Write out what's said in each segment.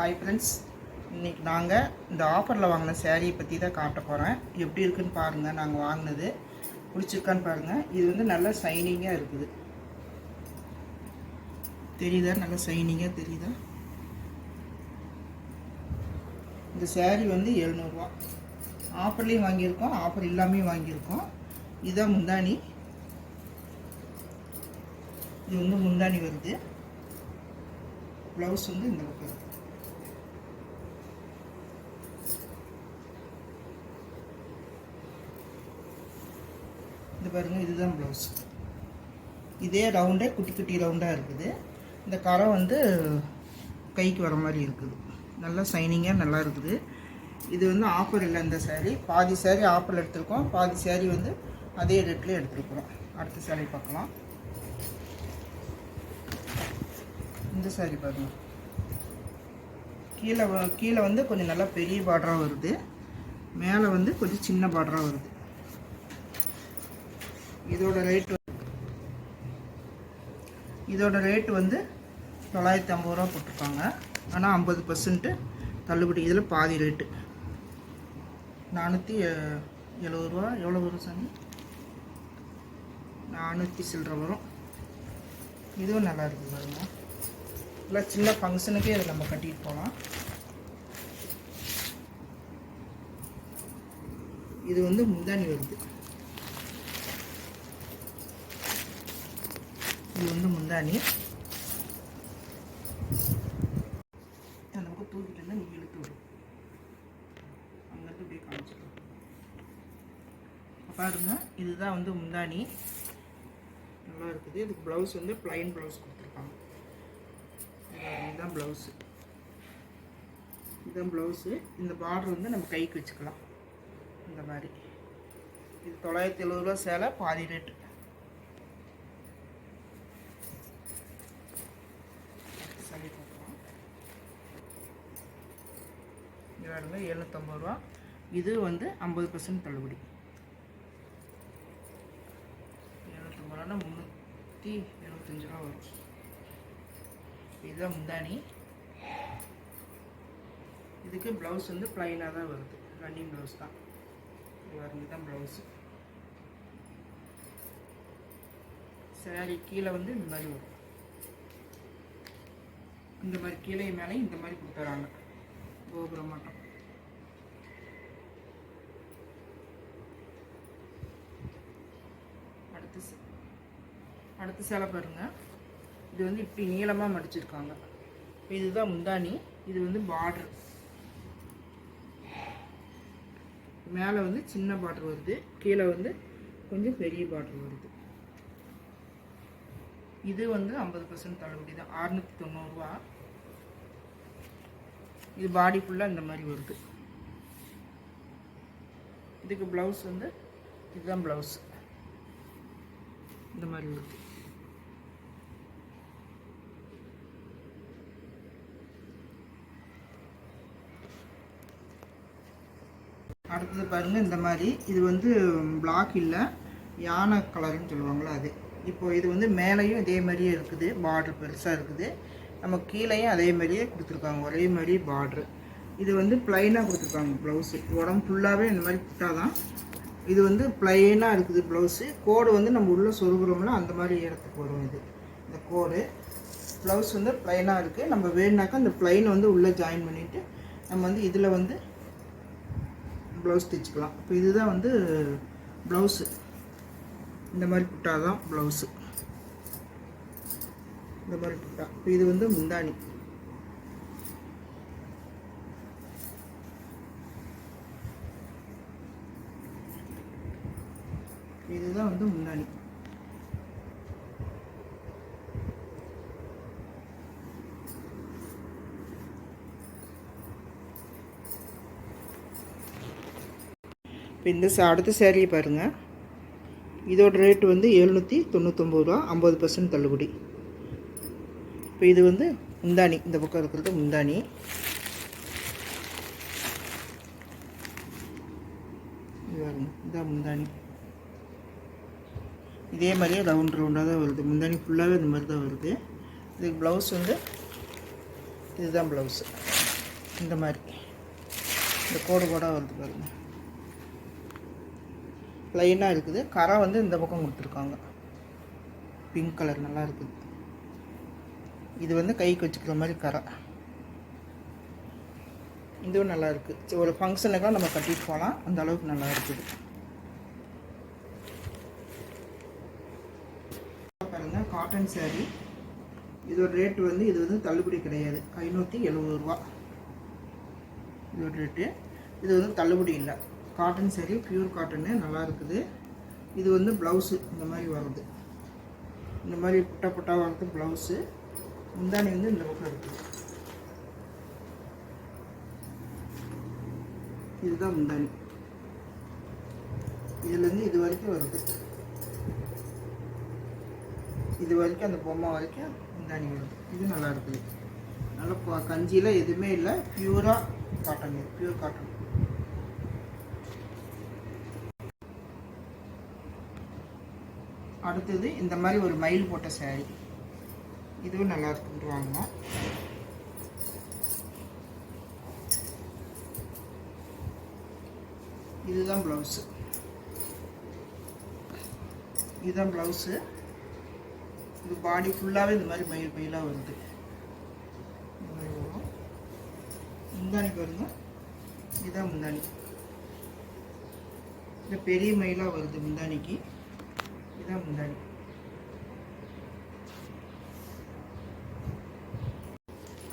Hi friends இன்றைக்கி நாங்கள் இந்த ஆஃபரில் வாங்கின சேரீயை பற்றி தான் காட்ட போகிறேன் எப்படி இருக்குன்னு பாருங்கள் நாங்கள் வாங்கினது பிடிச்சிருக்கான்னு பாருங்கள் இது வந்து நல்லா ஷைனிங்காக இருக்குது. தெரியுதா? நல்லா ஷைனிங்காக தெரியுதா? இந்த சேரீ வந்து எழுநூறுவா. ஆஃபர்லேயும் வாங்கியிருக்கோம். ஆஃபர் இல்லாமையும் வாங்கியிருக்கோம். இதுதான் முந்தானி இது வந்து முந்தானி வருது. ப்ளவுஸ் வந்து இந்த பக்கம் இருக்குது இது பாருங்கள் இதுதான் ப்ளவுஸ் இதே ரவுண்டே குட்டி குட்டி ரவுண்டாக இருக்குது. இந்த கரை வந்து கைக்கு வர மாதிரி இருக்குது. நல்லா ஷைனிங்காக நல்லா இருக்குது. இது வந்து ஆஃபர் இல்லை இந்த சேரீ பாதி சேரீ ஆஃபரில் எடுத்திருக்கோம். பாதி சேரீ வந்து அதே ரேட்லேயே எடுத்துருக்குறோம். அடுத்த சேரீ பார்க்கலாம். இந்த saree பாருங்க. கீழே கீழே வந்து கொஞ்சம் நல்லா பெரிய பார்டராக வருது. மேலே வந்து கொஞ்சம் சின்ன பார்டராக வருது. இதோட ரேட் இதோட ரேட் வந்து தொள்ளாயிரத்தி ஐம்பது ரூபா போட்டிருக்காங்க. ஆனால் ஐம்பது பர்சன்ட்டு தள்ளுபடி. இதில் பாதி ரேட்டு நானூற்றி எழுபது ரூபா. எவ்வளோ வரும் சாமி? நானூற்றி சில்லற வரும். இதுவும் நல்லா இருக்குது பாருங்க. இல்லை சின்ன ஃபங்க்ஷனுக்கே இதை நம்ம கட்டிட்டு போகலாம் இது வந்து முந்தானி வருது. இது வந்து முந்தானி அந்த பக்கம் தூக்கிட்டு இருந்தால் நீ இழுத்து விடும் அங்கேருந்து அப்படியே காமிச்சிடும் பாருங்க இதுதான் வந்து முந்தானி நல்லா இருக்குது. இதுக்கு ப்ளவுஸ் வந்து ப்ளைன் ப்ளவுஸ் கொடுத்துருக்காங்க. இதுதான் ப்ளவுஸு இதுதான் ப்ளவுஸு இந்த பார்டர் வந்து நம்ம கைக்கு வச்சுக்கலாம். இந்த மாதிரி. இது தொள்ளாயிரத்தி எழுபது ரூபா சேலை பாதி ரேட்டு சரி பார்க்கலாம் இது எழுநூற்றம்பது ரூபா. இது வந்து ஐம்பது பர்சன்ட் தள்ளுபடி. எழுநூற்றம்பது ரூபானா முந்நூற்றி எழுபத்தஞ்சி ரூபா வரும். இதுதான் முந்தானி இதுக்கு ப்ளவுஸ் வந்து ப்ளைனாக தான் வருது. ரன்னிங் ப்ளவுஸ் தான். இது தான் ப்ளவுஸு சாரி கீழே வந்து இந்த மாதிரி வரும். இந்த மாதிரி கீழே மேலே இந்த மாதிரி கொடுத்துறாங்க. கோபுரம் மட்டும் அடுத்து சே- அடுத்த சேலை பாருங்கள் இது வந்து இப்படி நீளமாக மடிச்சிருக்காங்க. இப்போ இதுதான் முந்தானி இது வந்து பார்டர் மேலே வந்து சின்ன பார்டர் வருது கீழே வந்து கொஞ்சம் பெரிய பார்டர் வருது. இது வந்து ஐம்பது பர்சன்ட் தள்ளுபடி தான். அறுநூற்றி தொண்ணூறுரூவா இது பாடி ஃபுல்லாக இந்த மாதிரி வருது. இதுக்கு ப்ளவுஸ் வந்து இதுதான் ப்ளவுஸ் இந்த மாதிரி வருது. அடுத்தது பாருங்கள் இந்த மாதிரி. இது வந்து பிளாக் இல்லை யானை கலர்னு சொல்லுவாங்களா அது. இப்போது இது வந்து மேலேயும் இதே மாதிரியே இருக்குது பார்ட்ரு பெருசாக இருக்குது. நம்ம கீழேயும் அதே மாதிரியே கொடுத்துருக்காங்க ஒரே மாதிரி பார்ட்ரு இது வந்து ப்ளைனாக கொடுத்துருக்காங்க ப்ளவுஸு உடம்பு ஃபுல்லாகவே இந்த மாதிரி புட்டாதான் இது வந்து ப்ளைனாக இருக்குது ப்ளவுஸு கோடு வந்து நம்ம உள்ளே சொருகுறோம்ல அந்த மாதிரி இடத்துக்கு வரும் இது. இந்த கோடு. ப்ளவுஸ் வந்து ப்ளைனாக இருக்குது நம்ம வேணுனாக்கா அந்த ப்ளைனை வந்து உள்ளே ஜாயின் பண்ணிவிட்டு நம்ம வந்து இதில் வந்து ப்ளவுஸ் தைச்சிக்கலாம். இப்போ இதுதான் வந்து ப்ளவுஸு இந்த மாதிரி புட்டா தான் ப்ளவுஸு இந்த மாதிரி புட்டா இப்போ இது வந்து முந்தானி இதுதான் வந்து முந்தானி இப்போ இந்த அடுத்த சேரீயை பாருங்கள் இதோட ரேட் வந்து எழுநூற்றி தொண்ணூற்றொம்பது ரூபா ஐம்பது பர்சன்ட் தள்ளுபடி. இப்போ இது வந்து முந்தானி இந்த பக்கம் இருக்கிறது முந்தானி இது இதான் முந்தானி இதே மாதிரியே ரவுண்ட் ரவுண்டாக தான் வருது. முந்தானி ஃபுல்லாகவே இந்த மாதிரி தான் வருது. இதுக்கு ப்ளவுஸ் வந்து இதுதான் ப்ளவுஸு இந்த மாதிரி. இந்த கோடு கோடாக வருது பாருங்கள் ப்ளைனாக இருக்குது. கரை வந்து இந்த பக்கம் கொடுத்துருக்காங்க. பிங்க் கலர் நல்லா இருக்குது. இது வந்து கைக்கு வச்சுக்கிற மாதிரி கரை. இதுவும் நல்லா இருக்குது சரி, ஒரு ஃபங்க்ஷனுக்காக நம்ம கட்டிட்டு போகலாம். அந்த அளவுக்கு நல்லா இருக்குது. பாருங்கள் காட்டன் சேரீ இதோட ரேட்டு வந்து இது வந்து தள்ளுபடி கிடையாது. ஐநூற்றி எழுபது ரூபா. இதோட ரேட்டு இது வந்து தள்ளுபடி இல்லை. காட்டன் சரி பியூர் காட்டனு நல்லா இருக்குது. இது வந்து ப்ளவுஸு இந்த மாதிரி வருது இந்த மாதிரி புட்டா புட்டா வரது ப்ளவுஸு முந்தானி வந்து இந்த பக்கம் இருக்குது இதுதான் முந்தானி இதுலேருந்து இது வரைக்கும் வருது. இது வரைக்கும் அந்த பொம்மை வரைக்கும் முந்தானி வருது. இது நல்லா இருக்குது. நல்லா கஞ்சியில் எதுவுமே இல்லை. பியூராக காட்டன் பியூர் காட்டன் அடுத்தது இந்த மாதிரி ஒரு மயில் போட்ட சேரீ இதுவும் நல்லா இருக்குன்ட்டு வாங்கினோம் இதுதான் ப்ளவுஸு இதுதான் ப்ளவுஸு இது பாடி ஃபுல்லாகவே இந்த மாதிரி மயில் மயிலாக வருது. இந்த மாதிரி வரும் முந்தானி பாருங்க. இதுதான் முந்தானி இந்த பெரிய மயிலாக வருது முந்தானிக்கு இதுதான் முந்தானி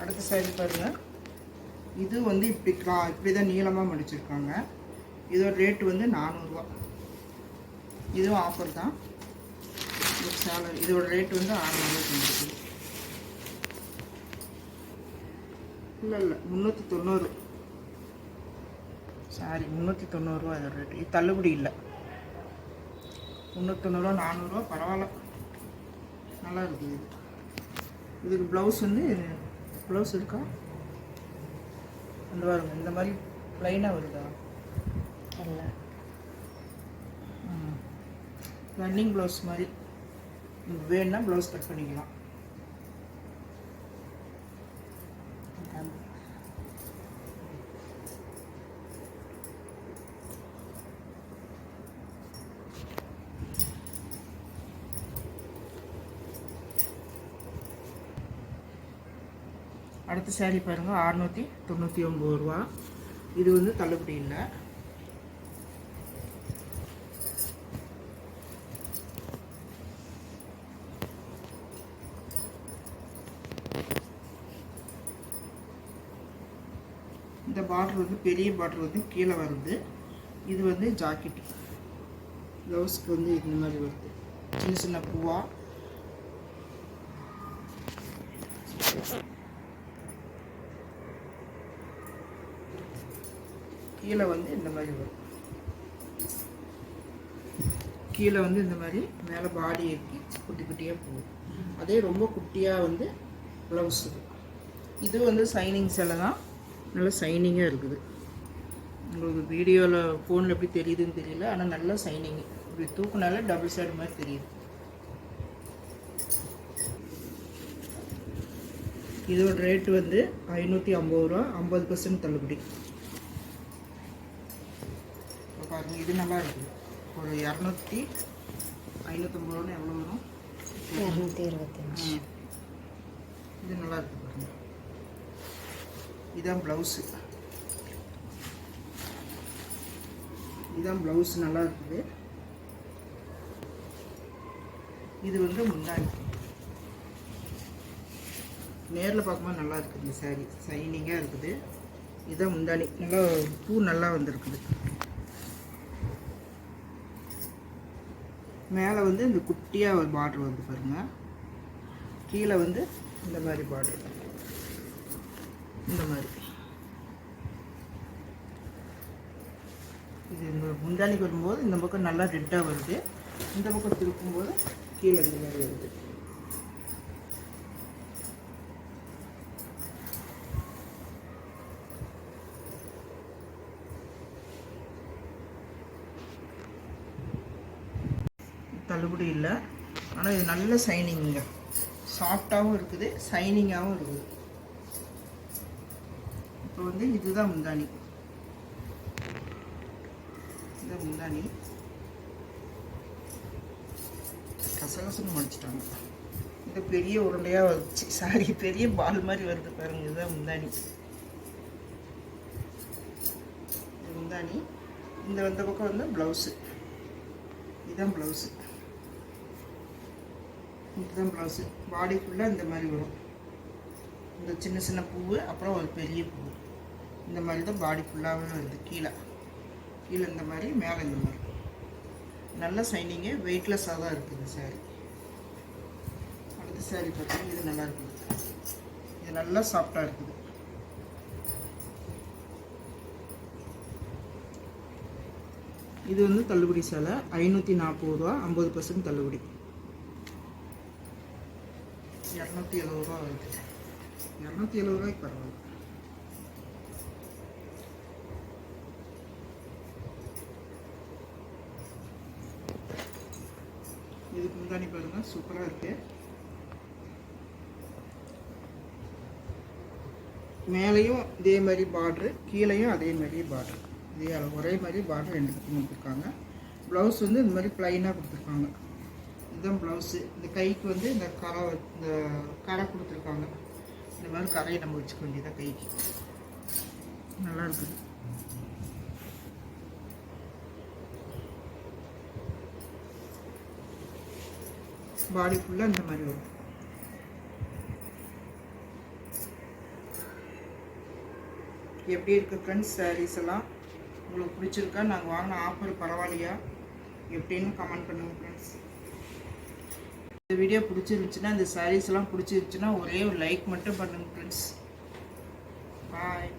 அடுத்த சைடு பாருங்க. இது வந்து இப்படி கா இப்படி தான் நீளமாக மடிச்சிருக்காங்க. இதோட ரேட் வந்து நானூறுரூவா இதுவும் ஆஃபர் தான். சேலை இதோட ரேட் வந்து ஆறுநூறுவா இருக்குது இல்லை இல்லை முந்நூற்றி தொண்ணூறு. சாரி முந்நூற்றி தொண்ணூறுரூவா இதோட ரேட்டு இது தள்ளுபடி இல்லை. முந்நூற்றொண்ணூறுவா நானூறுரூவா பரவாயில்ல. நல்லா இருக்குது. இது இதுக்கு ப்ளவுஸ் வந்து ப்ளவுஸ் இருக்கா? அந்த பாருங்க இந்த மாதிரி ப்ளைனாக வருதா? இல்லை ரன்னிங் ப்ளவுஸ் மாதிரி. வேணும்னா ப்ளவுஸ் கட் பண்ணிக்கலாம். அடுத்த சேரீ பாருங்கள் அறநூற்றி தொண்ணூற்றி ஒம்பது ரூபா. இது வந்து தள்ளுபடி இல்லை. இந்த பாட்ரு வந்து பெரிய பாட்ரு வந்து கீழே வருது. இது வந்து ஜாக்கெட் ப்ளவுஸ்க்கு வந்து இந்த மாதிரி வருது. சின்ன சின்ன பூவா கீழே வந்து இந்த மாதிரி வரும். கீழே வந்து இந்த மாதிரி மேலே பாடி ஏற்றி குட்டி குட்டியாக போகும். அதே ரொம்ப குட்டியாக வந்து ப்ளவுஸ் இது. இது வந்து சைனிங் சேலை தான் நல்லா சைனிங்காக இருக்குது. உங்களுக்கு வீடியோவில் ஃபோனில் எப்படி தெரியுதுன்னு தெரியல ஆனால் நல்லா சைனிங் இப்படி தூக்குனால டபுள் சைடு மாதிரி தெரியுது. இதோட ரேட்டு வந்து ஐநூற்றி ஐம்பது ரூபா ஐம்பது பர்சன்ட் தள்ளுபடி இப்போ பாருங்க இது நல்லா இருக்குது ஒரு இரநூத்தி ஐநூற்றம்பது ரூபான்னு எவ்வளோ வரும் இரநூத்தி இருபத்தஞ்சி. இது நல்லா இருக்கு பாருங்க இதான் ப்ளவுஸு இதான் ப்ளவுஸ் நல்லா இருக்குது இது வந்து முந்தானி நேரில் பார்க்கும்போது நல்லா இருக்குது இந்த saree சைனிங்காக இருக்குது இதான் முந்தானி நல்லா பூ நல்லா வந்திருக்குது மேலே வந்து இந்த குட்டியாக ஒரு பார்டர் வந்து பாருங்கள் கீழே வந்து இந்த மாதிரி பார்டர் இந்த மாதிரி. இது இந்த முந்தானிக்கு வரும்போது இந்த பக்கம் நல்லா ரெட்டாக வருது. இந்த பக்கம் திருப்பும்போது கீழே இந்த மாதிரி வருது. தள்ளுபடி இல்லை. ஆனால் இது நல்ல சைனிங்க சாஃப்டாகவும் இருக்குது சைனிங்காகவும் இருக்குது. இப்போ வந்து இதுதான் முந்தானி இதுதான் முந்தானி கசகசன்னு முடிச்சிட்டாங்க. இது பெரிய உருண்டையாக வந்துச்சு சாரி பெரிய பால் மாதிரி வருது பாருங்க இதுதான் முந்தானி இது முந்தானி இந்த வந்த பக்கம் வந்து ப்ளவுஸு இதுதான் ப்ளவுஸு இதுதான் ப்ளவுஸு பாடி ஃபுல்லாக இந்த மாதிரி வரும். இந்த சின்ன சின்ன பூவு அப்புறம் ஒரு பெரிய பூவு இந்த மாதிரி தான் பாடி ஃபுல்லாகவே வருது. கீழே. கீழே இந்த மாதிரி மேலே இந்த மாதிரி. நல்ல சைனிங்கு வெயிட்லெஸ்ஸாக தான் இருக்குது சாரி அடுத்த சாரி பார்த்தீங்கன்னா இது நல்லா இருக்குது. இது நல்லா சாஃப்டாக இருக்குது. இது வந்து தள்ளுபடி சேலை. ஐநூற்றி நாற்பது ரூபா ஐம்பது பர்சன்ட் தள்ளுபடி. இரநூத்தி எழுபது ரூபா வருது இரநூத்தி எழுபது ரூபாய்க்கு பரவாயில்ல. இதுக்கு முந்தாணி பாருங்க சூப்பராக இருக்கு. மேலேயும் இதே மாதிரி பார்ட்ரு கீழேயும் அதே மாதிரி பார்ட்ரு இதே அளவு ஒரே மாதிரி பார்ட்ரு ரெண்டு கொடுத்துருக்காங்க. ப்ளவுஸ் வந்து இந்த மாதிரி ப்ளைனாக கொடுத்துருக்காங்க. இதுதான் ப்ளவுஸு இந்த கைக்கு வந்து இந்த கரை இந்த கரை கொடுத்துருக்காங்க. இந்த மாதிரி கரையை நம்ம வச்சுக்க வேண்டியதான் கைக்கு. நல்லா இருக்குது. பாடி ஃபுல்லாக இந்த மாதிரி வரும். எப்படி இருக்குது ஃப்ரெண்ட்ஸ் சாரீஸ் எல்லாம்? உங்களுக்கு பிடிச்சிருக்கா? நாங்கள் வாங்கின ஆஃபர் பரவாயில்லையா? எப்படின்னு கமெண்ட் பண்ணுங்கள் ஃப்ரெண்ட்ஸ் வீடியோ பிடிச்சிருந்துச்சுன்னா இந்த சாரீஸ்லாம் பிடிச்சிருந்துச்சுன்னா ஒரே ஒரு லைக் மட்டும் பண்ணுங்கள் ஃப்ரெண்ட்ஸ் பாய்